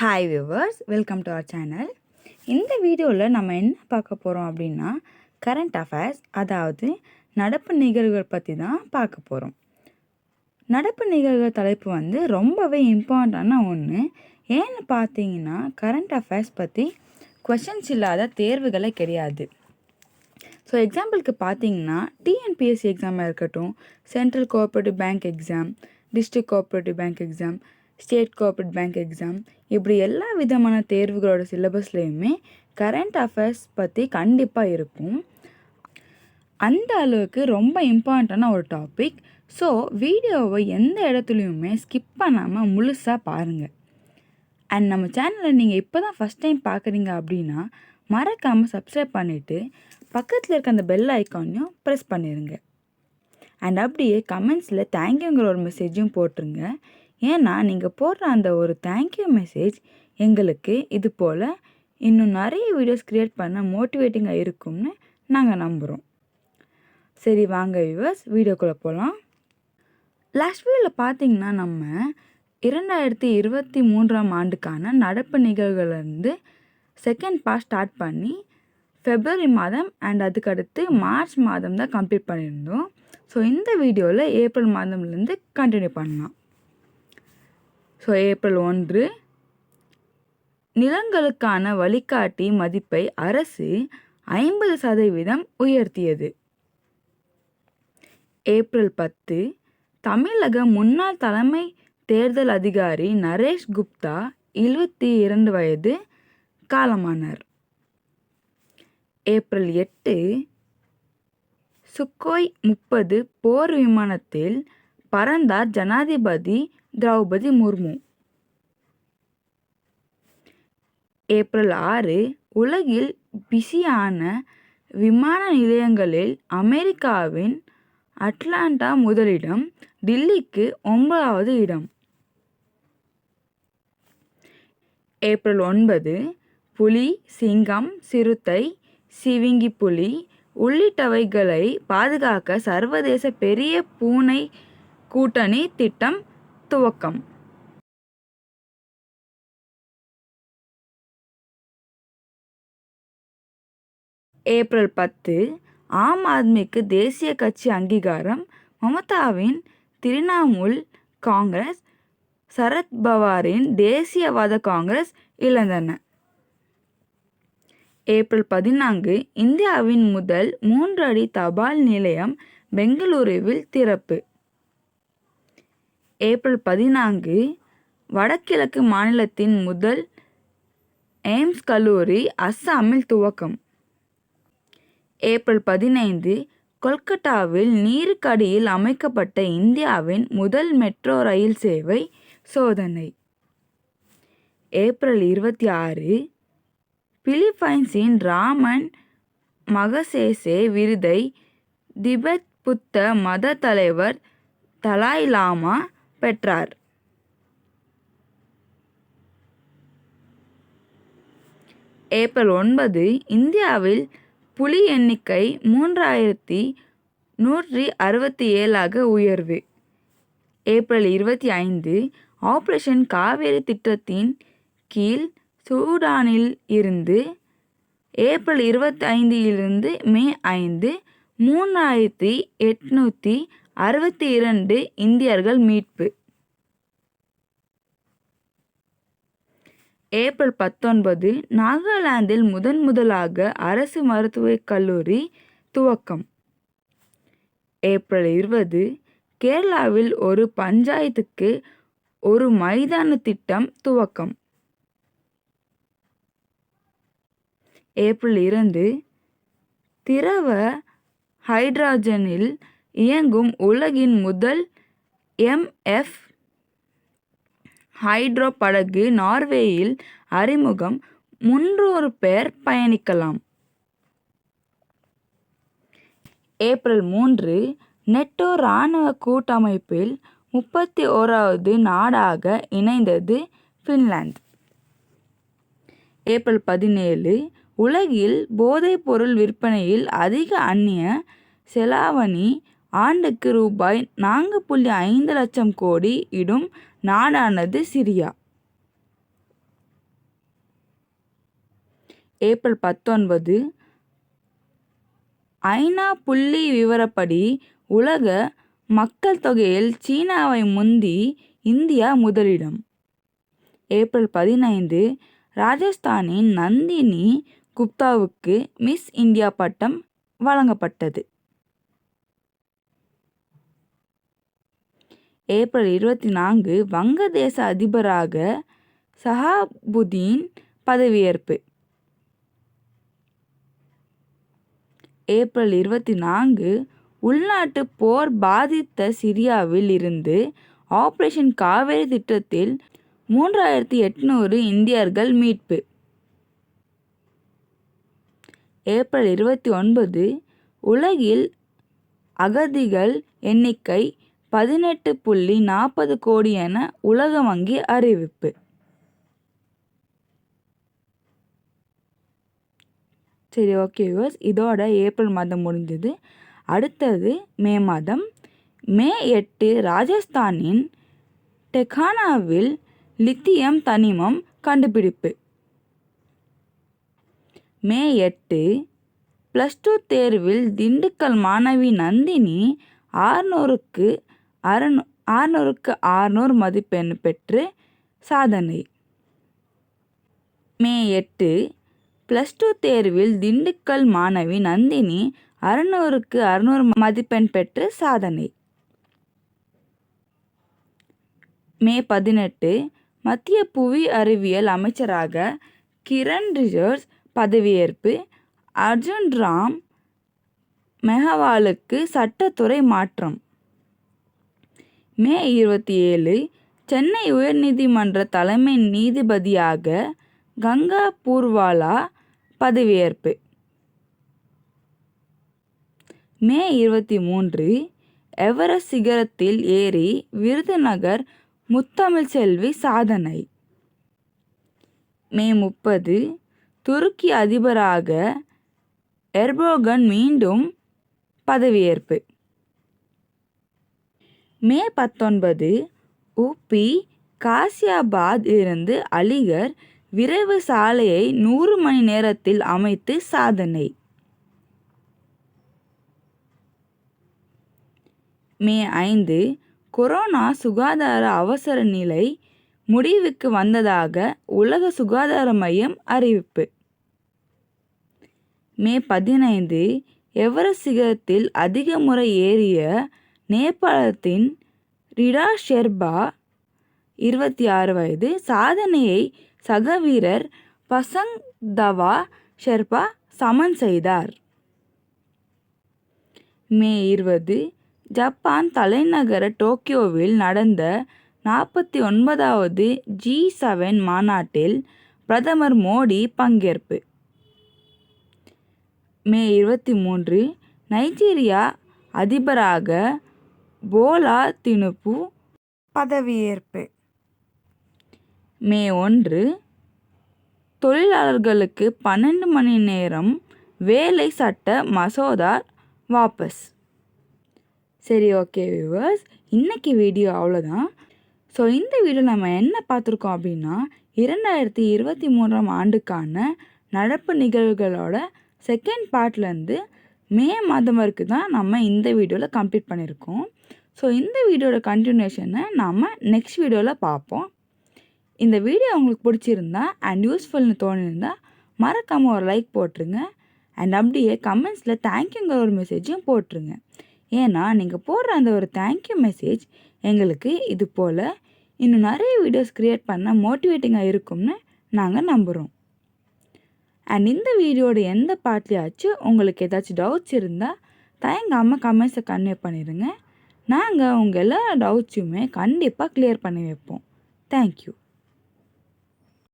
Hi viewers welcome to our channel இந்த வீடியோவில் நம்ம என்ன பார்க்க போகிறோம் அப்படின்னா கரண்ட் அஃபேர்ஸ் அதாவது நடப்பு நிகழ்வுகள் பற்றி தான் பார்க்க போகிறோம் நடப்பு நிகழ்வுகள் தலைப்பு வந்து ரொம்பவே இம்பார்ட்டண்டான ஒன்று ஏன்னு பார்த்தீங்கன்னா கரண்ட் அஃபேர்ஸ் பற்றி கொஷின்ஸ் இல்லாத தேர்வுகளே கிடையாது. ஸோ எக்ஸாம்பிளுக்கு பார்த்தீங்கன்னா டிஎன்பிஎஸ்சி எக்ஸாமாக இருக்கட்டும் central cooperative bank exam district cooperative bank exam state cooperate bank exam இப்படி எல்லா விதமான தேர்வுகளோட சிலபஸ்லேயுமே கரண்ட் அஃபேர்ஸ் பற்றி கண்டிப்பாக இருக்கும். அந்த அளவுக்கு ரொம்ப இம்பார்ட்டண்டான ஒரு டாபிக். ஸோ வீடியோவை எந்த இடத்துலையுமே ஸ்கிப் பண்ணாமல் முழுசாக பாருங்கள் அண்ட் நம்ம சேனலை நீங்கள் இப்போ தான் ஃபஸ்ட் டைம் பார்க்குறீங்க அப்படின்னா மறக்காமல் சப்ஸ்கிரைப் பண்ணிவிட்டு பக்கத்தில் இருக்க அந்த பெல் ஐக்கானையும் ப்ரெஸ் பண்ணிடுங்க அண்ட் அப்படியே கமெண்ட்ஸில் தேங்க்யூங்கிற ஒரு மெசேஜும் போட்டுருங்க. ஏன்னா நீங்கள் போடுற அந்த ஒரு தேங்க்யூ மெசேஜ் எங்களுக்கு இது போல் இன்னும் நிறைய வீடியோஸ் க்ரியேட் பண்ண மோட்டிவேட்டிங்காக இருக்கும்னு நாங்கள் நம்புகிறோம் சரி வாங்க வியூவர்ஸ் வீடியோக்குள்ளே போகலாம் லாஸ்ட் வீடியோவில் பார்த்தீங்கன்னா நம்ம இரண்டாயிரத்தி இருபத்தி மூன்றாம் ஆண்டுக்கான நடப்பு நிகழ்வுலேருந்து செகண்ட் பார்ட் ஸ்டார்ட் பண்ணி ஃபெப்ரவரி மாதம் அண்ட் அதுக்கடுத்து மார்ச் மாதம் தான் கம்ப்ளீட் பண்ணியிருந்தோம். ஸோ இந்த வீடியோவில் ஏப்ரல் மாதம்லேருந்து கண்டினியூ பண்ணலாம். ஸோ ஏப்ரல் ஒன்று நிலங்களுக்கான வழிகாட்டி மதிப்பை அரசு ஐம்பது சதவீதம் உயர்த்தியது. ஏப்ரல் பத்து தமிழக முன்னாள் தலைமை தேர்தல் அதிகாரி நரேஷ் குப்தா இருபத்தி இரண்டு வயது காலமானார். ஏப்ரல் எட்டு சுக்கோய் முப்பது போர் விமானத்தில் பறந்தார் ஜனாதிபதி திரௌபதி முர்மு. ஏப்ரல் ஆறு உலகில் பிஸியான விமான நிலையங்களில் அமெரிக்காவின் அட்லாண்டா முதலிடம் டில்லிக்கு ஒன்பதாவது இடம். ஏப்ரல் ஒன்பது புலி சிங்கம் சிறுத்தை சிவிங்கி புலி உள்ளிட்டவைகளை பாதுகாக்க சர்வதேச பெரிய பூனை கூட்டணி திட்டம் துவக்கம். ஏப்ரல் பத்து ஆம் ஆத்மிக்கு தேசிய கட்சி அங்கீகாரம் மமதாவின் திரிணாமுல் காங்கிரஸ் சரத் பவாரின் தேசியவாத காங்கிரஸ் இழந்தன. ஏப்ரல் பதினான்கு இந்தியாவின் முதல் மூன்று அடி தபால் நிலையம் பெங்களூருவில் திறப்பு. ஏப்ரல் பதினான்கு வடகிழக்கு மாநிலத்தின் முதல் எய்ம்ஸ் கல்லூரி அஸ்ஸாமில் துவக்கம். ஏப்ரல் பதினைந்து கொல்கட்டாவில் நீருக்கடியில் அமைக்கப்பட்ட இந்தியாவின் முதல் மெட்ரோ ரயில் சேவை சோதனை. ஏப்ரல் இருபத்தி ஆறு பிலிப்பைன்ஸின் ராமன் மகசேசே விருதை திபெத் புத்த மத தலைவர் தலாய் லாமா பெற்றார். ஏப்ரல் ஒன்பது இந்தியாவில் புலி எண்ணிக்கை மூன்றாயிரத்தி நூற்றி அறுபத்தி ஏழாக உயர்வு. ஏப்ரல் இருபத்தி ஐந்து ஆப்ரேஷன் காவேரி திட்டத்தின் கீழ் சூடானில் இருந்து ஏப்ரல் இருபத்தி ஐந்திலிருந்து மே ஐந்து மூணாயிரத்தி எட்நூற்றி அறுபத்தி இரண்டு இந்தியர்கள் மீட்பு. ஏப்ரல் பத்தொன்பது நாகாலாந்தில் முதன் முதலாக அரசு மருத்துவக் கல்லூரி துவக்கம். ஏப்ரல் இருபது கேரளாவில் ஒரு பஞ்சாயத்துக்கு ஒரு மைதான திட்டம் துவக்கம். ஏப்ரல் இரண்டு திரவ ஹைட்ரஜனில் இயங்கும் உலகின் முதல் எம்எஃப் ஹைட்ரோ படகு நார்வேயில் அறிமுகம். முன்னூறு பேர் பயணிக்கலாம். ஏப்ரல் மூன்று நெட்டோ இராணுவ கூட்டமைப்பில் முப்பத்தி ஓராவது நாடாக இணைந்தது ஃபின்லாந்து. ஏப்ரல் பதினேழு உலகில் போதைப்பொருள் விற்பனையில் அதிக அந்நிய செலாவணி ஆண்டுக்கு ரூபாய் நான்கு புள்ளி ஐந்து லட்சம் கோடி இடும் நாடானது சிரியா. ஏப்ரல் பத்தொன்பது. ஐநா புள்ளி விவரப்படி உலக மக்கள் தொகையில் சீனாவை முந்தி இந்தியா முதலிடம். ஏப்ரல் பதினைந்து. ராஜஸ்தானின் நந்தினி குப்தாவுக்கு மிஸ் இந்தியா பட்டம் வழங்கப்பட்டது. ஏப்ரல் இருபத்தி நான்கு வங்கதேச அதிபராக சஹாபுதீன் பதவியேற்பு. ஏப்ரல் இருபத்தி நான்கு உள்நாட்டு போர் பாதித்த சிரியாவில் இருந்து ஆபரேஷன் காவேரி திட்டத்தில் மூன்றாயிரத்தி எட்நூறு இந்தியர்கள் மீட்பு. ஏப்ரல் இருபத்தி ஒன்பது உலகில் அகதிகள் எண்ணிக்கை பதினெட்டு புள்ளி நாற்பது கோடி என உலக வங்கி அறிவிப்பு. சரி ஓகே யூஸ் இதோட ஏப்ரல் மாதம் முடிஞ்சது. அடுத்தது மே மாதம். மே எட்டு ராஜஸ்தானின் டெகானாவில் லித்தியம் தனிமம் கண்டுபிடிப்பு. மே எட்டு ப்ளஸ் டூ தேர்வில் திண்டுக்கல் மாணவி நந்தினி ஆறுநூறுக்கு அறநூ ஆறுநூறுக்கு ஆறுநூறு மதிப்பெண் பெற்று சாதனை. மே எட்டு ப்ளஸ் டூ தேர்வில் திண்டுக்கல் மாணவி நந்தினி அறுநூறுக்கு அறுநூறு மதிப்பெண் பெற்று சாதனை. மே பதினெட்டு மத்திய புவி அறிவியல் அமைச்சராக கிரண் ரிஜர்ஸ் பதவியேற்பு அர்ஜுன் ராம் மெஹவாலுக்கு சட்டத்துறை மாற்றம். மே இருபத்தி ஏழு சென்னை உயர்நீதிமன்ற தலைமை நீதிபதியாக கங்கா பூர்வாலா பதவியேற்பு. மே இருபத்தி மூன்று எவரெஸ்ட் சிகரத்தில் ஏறி விருதுநகர் முத்தமிழ் செல்வி சாதனை. மே முப்பது துருக்கி அதிபராக எர்போகன் மீண்டும் பதவியேற்பு. மே பத்தொன்பது உபி காசியாபாத் இருந்து அலிகர் விரைவு சாலையை நூறு மணி நேரத்தில் அமைத்து சாதனை. மே ஐந்து கொரோனா சுகாதார அவசர நிலை முடிவுக்கு வந்ததாக உலக சுகாதார மையம் அறிவிப்பு. மே பதினைந்து எவரெஸ்ட் சிகரத்தில் அதிக முறை ஏறிய நேபாளத்தின் ரிடா ஷெர்பா இருபத்தி ஆறு வயது சாதனையை சக வீரர் பசங் தவா ஷெர்பா சமன் செய்தார். மே இருபது ஜப்பான் தலைநகர டோக்கியோவில் நடந்த நாற்பத்தி ஒன்பதாவது ஜி செவன் மாநாட்டில் பிரதமர் மோடி பங்கேற்பு. மே இருபத்தி மூன்று நைஜீரியா அதிபராக போலா தினுபு பதவியேற்பு. மே ஒன்று. தொழிலாளர்களுக்கு பன்னெண்டு மணி நேரம் வேலை சட்ட மசோதா வாபஸ். சரி ஓகே வியூவர்ஸ் இன்றைக்கி வீடியோ அவ்வளோதான் ஸோ இந்த வீடியோ நம்ம என்ன பார்த்துருக்கோம் அப்படின்னா இரண்டாயிரத்தி இருபத்தி மூன்றாம் ஆண்டுக்கான நடப்பு நிகழ்வுகளோட செகண்ட் பார்ட்லேருந்து மே மாதம் வரைக்கும் தான் நம்ம இந்த வீடியோவில் கம்ப்ளீட் பண்ணியிருக்கோம். ஸோ இந்த வீடியோட கண்டினியூஷனை நாம் நெக்ஸ்ட் வீடியோவில் பார்ப்போம். இந்த வீடியோ உங்களுக்கு பிடிச்சிருந்தா அண்ட் யூஸ்ஃபுல்னு தோணியிருந்தால் மறக்காமல் ஒரு லைக் போட்டுருங்க. அண்ட் அப்படியே கமெண்ட்ஸில் தேங்க்யூங்கிற ஒரு மெசேஜும் போட்டுருங்க. ஏன்னா நீங்கள் போடுற அந்த ஒரு தேங்க்யூ மெசேஜ் எங்களுக்கு இது போல் இன்னும் நிறைய வீடியோஸ் க்ரியேட் பண்ண மோட்டிவேட்டிங்காக இருக்கும்னு நாங்கள் நம்புகிறோம் அண்ட் இந்த வீடியோட எந்த பார்ட்லையாச்சும் உங்களுக்கு ஏதாச்சும் டவுட்ஸ் இருந்தால் தயங்காமல் கமெண்ட்ஸை கன்வே பண்ணிடுங்க நாங்கள் உங்கள் எல்லா டவுட்ஸையுமே கண்டிப்பாக க்ளியர் பண்ணி வைப்போம். தேங்க்யூ